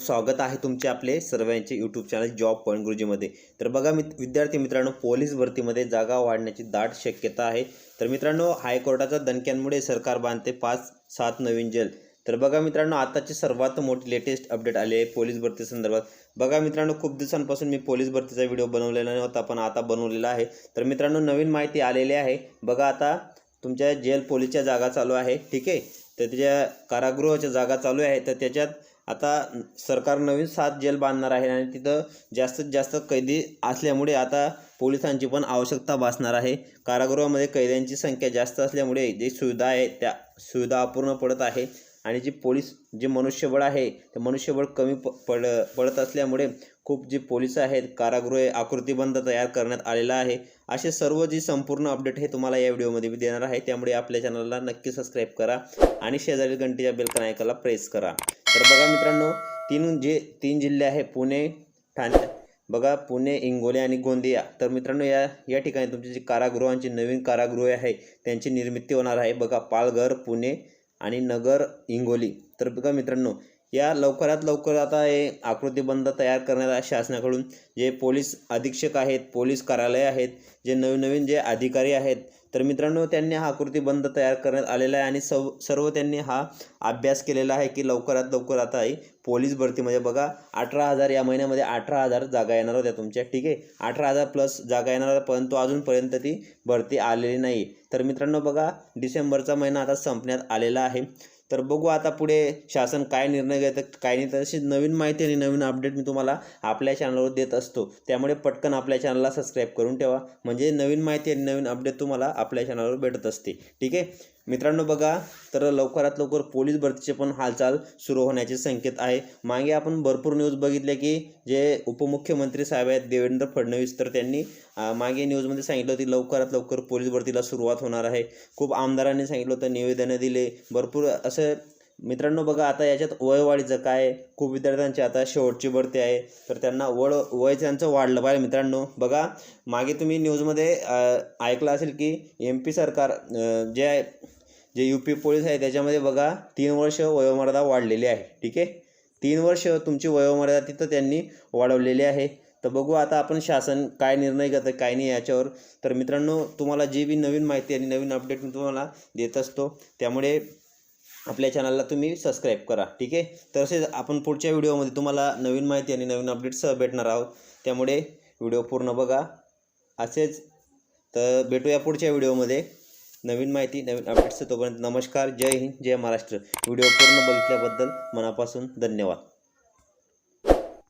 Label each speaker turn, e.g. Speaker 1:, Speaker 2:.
Speaker 1: स्वागत आहे तुमचे आपले सर्वांचे यूट्यूब चॅनल जॉब पॉईंट गुरुजीमध्ये तर बघा मित विद्यार्थी मित्रांनो पोलीस भरतीमध्ये जागा वाढण्याची दाट शक्यता आहे. तर मित्रांनो हायकोर्टाच्या दणक्यांमुळे सरकार बांधते पाच सात नवीन जेल. तर बघा मित्रांनो आताची सर्वात मोठी लेटेस्ट अपडेट आली आहे पोलीस भरती संदर्भात. बघा मित्रांनो खूप दिवसांपासून मी पोलीस भरतीचा व्हिडिओ बनवलेला नव्हता पण आता बनवलेला आहे. तर मित्रांनो नवीन माहिती आलेली आहे. बघा आता तुमच्या जेल पोलीसच्या जागा चालू आहे ठीक आहे? तर त्याच्या कारागृहाच्या जागा चालू आहे. तर त्याच्यात आता सरकार नवीन सात जेल बांधणार आहे आणि तिथं जास्तीत जास्त कैदी असल्यामुळे आता पोलिसांची पण आवश्यकता भासणार आहे. कारागृहामध्ये कैद्यांची संख्या जास्त असल्यामुळे जी सुविधा आहे त्या सुविधा अपूर्ण पडत आहे. आणि जी पोलीस जे मनुष्यबळ आहे ते मनुष्यबळ कमी प पड पडत असल्यामुळे खूप जी पोलीस आहेत कारागृहे आकृतीबंध तयार करण्यात आलेला आहे. असे सर्व जी संपूर्ण अपडेट हे तुम्हाला या व्हिडिओमध्ये मी देणार आहे. त्यामुळे आपल्या चॅनलला नक्की सबस्क्राईब करा आणि शेजारील घंटीच्या बेलकन ऐकायला प्रेस करा. तर बघा मित्रांनो तीन जे तीन जिल्हे आहे पुणे ठाणे बघा पुणे इंगोले आणि गोंदिया. तर मित्रांनो या या ठिकाणी तुमची जी कारागृहांची नवीन कारागृहे आहे त्यांची निर्मिती होणार आहे. बघा पालघर पुणे आणि नगर हिंगोली. तर बघा मित्रांनो या लवकरात लवकर आता हे आकृतीबंध तयार करण्यात आहे शासनाकडून. जे पोलीस अधीक्षक आहेत पोलीस कार्यालय आहेत जे नवीन नवीन जे अधिकारी आहेत तर मित्रांनो त्यांनी हा आकृतीबंध तयार करण्यात आलेला आहे आणि सव सर्व त्यांनी हा अभ्यास केलेला आहे की लवकरात लवकर आता ही पोलीस भरतीमध्ये म्हणजे बघा अठरा हजार या महिन्यामध्ये अठरा हजार जागा येणार होत्या तुमच्या ठीक आहे? अठरा हजार प्लस जागा येणार होत्या परंतु अजूनपर्यंत ती भरती आलेली नाही. तर मित्रांनो बघा डिसेंबरचा महिना आता संपण्यात आलेला आहे. तर बघू आता पुढे शासन काय निर्णय घेतं काय नाही. अशी नवीन माहिती आणि नवीन अपडेट मी तुम्हाला आपल्या चॅनलवर देत असतो. त्यामुळे पटकन आपल्या चॅनलला सबस्क्राईब करून ठेवा. म्हणजे नवीन माहिती आणि नवीन अपडेट तुम्हाला आपल्या चॅनलवर भेटत असते. ठीक आहे? मित्रांनो बघा तर लवकरात लवकर पोलीस भरतीचे पण हालचाल सुरू होण्याचे संकेत आहे. मागे आपण भरपूर न्यूज बघितले की जे उपमुख्यमंत्री साहेब आहेत देवेंद्र फडणवीस तर त्यांनी मागे न्यूजमध्ये सांगितलं होती लवकरात लवकर पोलीस भरतीला सुरुवात होणार आहे. खूप आमदारांनी सांगितलं होतं निवेदनं दिले. भरपूर असं मित्रांनो बघा आता याच्यात वयवाढीचं काय खूप विद्यार्थ्यांची आता शेवटची भरती आहे. तर त्यांना वळ वय त्यांचं वाढलं पाहिजे मित्रांनो. बघा मागे तुम्ही न्यूजमध्ये ऐकलं असेल की एम पी सरकार जे आहे जे यू पी पोलीस आहे त्याच्यामध्ये बघा तीन वर्ष वयोमर्यादा वाढलेली आहे ठीक आहे? तीन वर्ष तुमची वयोमर्यादा तिथं त्यांनी वाढवलेली आहे. तर बघू आता आपण शासन काय निर्णय घेतं काय नाही याच्यावर. तर मित्रांनो तुम्हाला जी बी नवीन माहिती आणि नवीन अपडेट मी तुम्हाला देत असतो त्यामुळे आपल्या चॅनलला तुम्ही सबस्क्राईब करा ठीक आहे? तसेच आपण पुढच्या व्हिडिओमध्ये तुम्हाला नवीन माहिती आणि नवीन अपडेटसह भेटणार आहोत. त्यामुळे व्हिडिओ पूर्ण बघा. असेच तर भेटूया पुढच्या व्हिडिओमध्ये. नवीन माहिती नवीन अपडेट्स तोपर्यंत नमस्कार जय हिंद जय महाराष्ट्र. व्हिडिओ पूर्ण बघितल्याबद्दल मनापासून धन्यवाद.